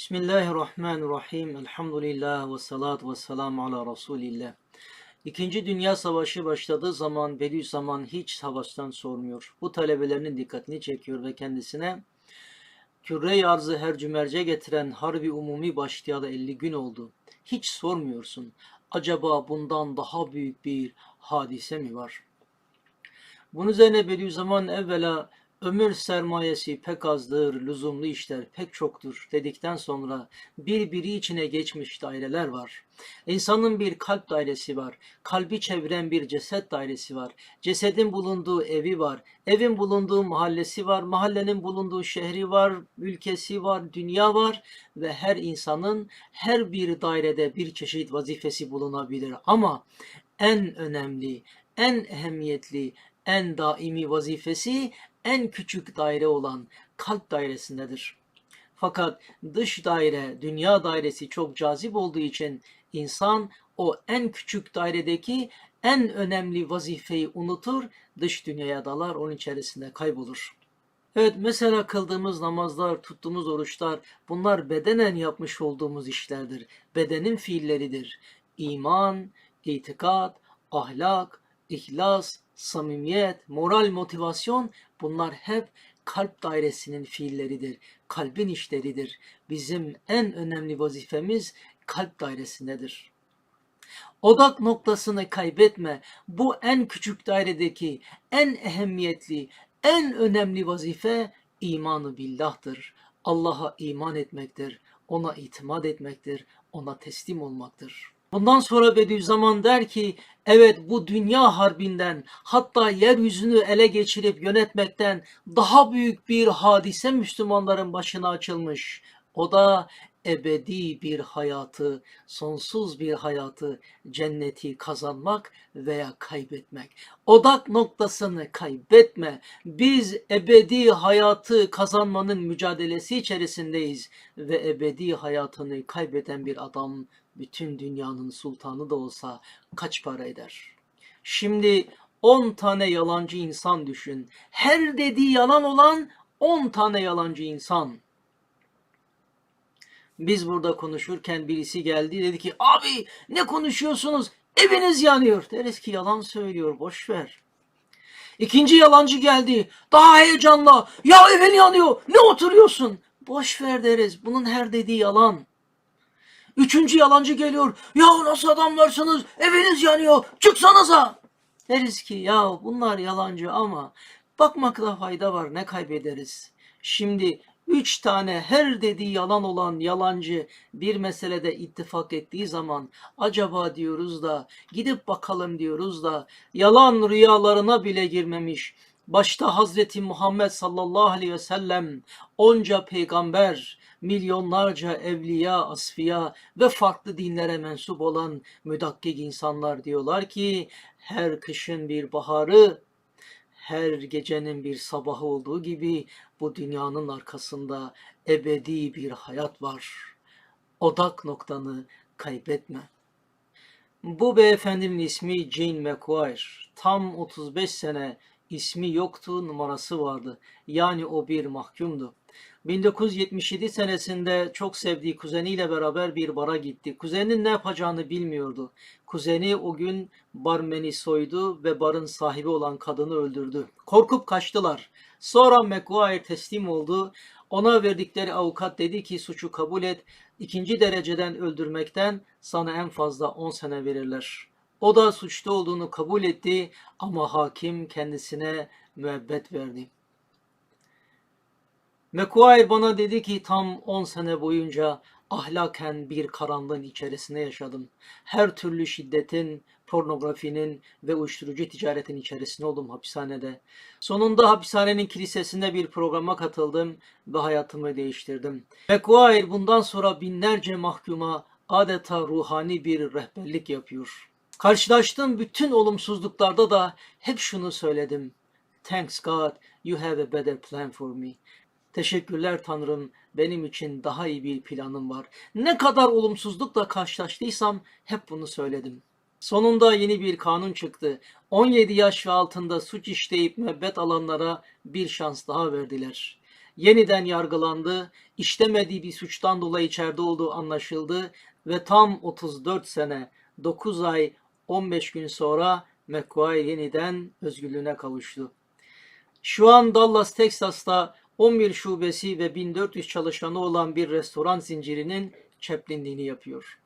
Bismillahirrahmanirrahim. Elhamdülillah ve salatu ve selamu ala Resulillah. İkinci Dünya Savaşı başladığı zaman Bediüzzaman hiç savaştan sormuyor. Bu talebelerinin dikkatini çekiyor ve kendisine Küre-i arzı her cümerce getiren harbi umumi başlayalı 50 gün oldu. Hiç sormuyorsun. Acaba bundan daha büyük bir hadise mi var? Bunun üzerine Bediüzzaman evvela ömür sermayesi pek azdır, lüzumlu işler pek çoktur dedikten sonra birbiri içine geçmiş daireler var. İnsanın bir kalp dairesi var. Kalbi çeviren bir ceset dairesi var. Cesedin bulunduğu evi var. Evin bulunduğu mahallesi var. Mahallenin bulunduğu şehri var. Ülkesi var. Dünya var. Ve her insanın her bir dairede bir çeşit vazifesi bulunabilir. Ama en önemli, en ehemmiyetli, en daimi vazifesi en küçük daire olan kalp dairesindedir. Fakat dış daire, dünya dairesi çok cazip olduğu için insan o en küçük dairedeki en önemli vazifeyi unutur, dış dünyaya dalar, onun içerisinde kaybolur. Evet mesela kıldığımız namazlar, tuttuğumuz oruçlar bunlar bedenen yapmış olduğumuz işlerdir. Bedenin fiilleridir. İman, itikat, ahlak, ihlas, samimiyet, moral, motivasyon bunlar hep kalp dairesinin fiilleridir. Kalbin işleridir. Bizim en önemli vazifemiz kalp dairesindedir. Odak noktasını kaybetme. Bu en küçük dairedeki en ehemmiyetli, en önemli vazife imanı billah'tır. Allah'a iman etmektir, ona itimat etmektir, ona teslim olmaktır. Bundan sonra Bediüzzaman der ki, evet bu dünya harbinden hatta yeryüzünü ele geçirip yönetmekten daha büyük bir hadise Müslümanların başına açılmış. O da ebedi bir hayatı, sonsuz bir hayatı, cenneti kazanmak veya kaybetmek. Odak noktasını kaybetme. Biz ebedi hayatı kazanmanın mücadelesi içerisindeyiz ve ebedi hayatını kaybeden bir adam bütün dünyanın sultanı da olsa kaç para eder? Şimdi 10 tane yalancı insan düşün. Her dediği yalan olan 10 tane yalancı insan. Biz burada konuşurken birisi geldi dedi ki abi ne konuşuyorsunuz? Eviniz yanıyor. Deriz ki yalan söylüyor boş ver. İkinci yalancı geldi. Daha heyecanla. Ya evin yanıyor. Ne oturuyorsun? Boş ver deriz. Bunun her dediği yalan. Üçüncü yalancı geliyor. Ya nasıl adamlarsınız? Eviniz yanıyor. Çıksanıza. Deriz ki ya bunlar yalancı ama bakmakta fayda var. Ne kaybederiz? Şimdi üç tane her dediği yalan olan yalancı bir meselede ittifak ettiği zaman acaba diyoruz da gidip bakalım diyoruz da yalan rüyalarına bile girmemiş. Başta Hazreti Muhammed sallallahu aleyhi ve sellem onca peygamber, milyonlarca evliya, asfiya ve farklı dinlere mensup olan müdakkik insanlar diyorlar ki her kışın bir baharı, her gecenin bir sabahı olduğu gibi bu dünyanın arkasında ebedi bir hayat var. Odak noktanı kaybetme. Bu beyefendinin ismi Jane McGuire. Tam 35 sene ismi yoktu, numarası vardı. Yani o bir mahkumdu. 1977 senesinde çok sevdiği kuzeniyle beraber bir bara gitti. Kuzeninin ne yapacağını bilmiyordu. Kuzeni o gün barmeni soydu ve barın sahibi olan kadını öldürdü. Korkup kaçtılar. Sonra McGuire teslim oldu. Ona verdikleri avukat dedi ki suçu kabul et. İkinci dereceden öldürmekten sana en fazla 10 sene verirler. O da suçlu olduğunu kabul etti ama hakim kendisine müebbet verdi. McQuire bana dedi ki tam 10 sene boyunca ahlaken bir karanlığın içerisinde yaşadım. Her türlü şiddetin, pornografinin ve uyuşturucu ticaretin içerisinde oldum hapishanede. Sonunda hapishanenin kilisesinde bir programa katıldım ve hayatımı değiştirdim. McQuire bundan sonra binlerce mahkuma adeta ruhani bir rehberlik yapıyor. Karşılaştığım bütün olumsuzluklarda da hep şunu söyledim. Thanks God, you have a better plan for me. Teşekkürler Tanrım, benim için daha iyi bir planım var. Ne kadar olumsuzlukla karşılaştıysam hep bunu söyledim. Sonunda yeni bir kanun çıktı. 17 yaş ve altında suç işleyip müebbet alanlara bir şans daha verdiler. yeniden yargılandı. İşlemediği bir suçtan dolayı içeride olduğu anlaşıldı ve tam 34 sene 9 ay 15 gün sonra McGuire yeniden özgürlüğüne kavuştu. Şu an Dallas, Texas'ta 11 şubesi ve 1400 çalışanı olan bir restoran zincirinin çeplinliğini yapıyor.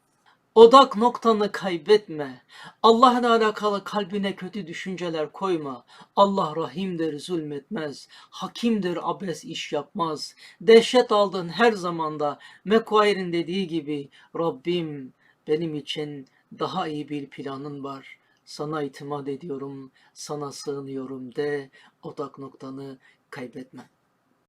Odak noktanı kaybetme. Allah'la alakalı kalbine kötü düşünceler koyma. Allah rahimdir, zulmetmez. Hakimdir, abes iş yapmaz. Dehşet aldın her zamanda. McQuire'in dediği gibi Rabbim benim için daha iyi bir planın var. Sana itimat ediyorum, sana sığınıyorum de odak noktanı kaybetme.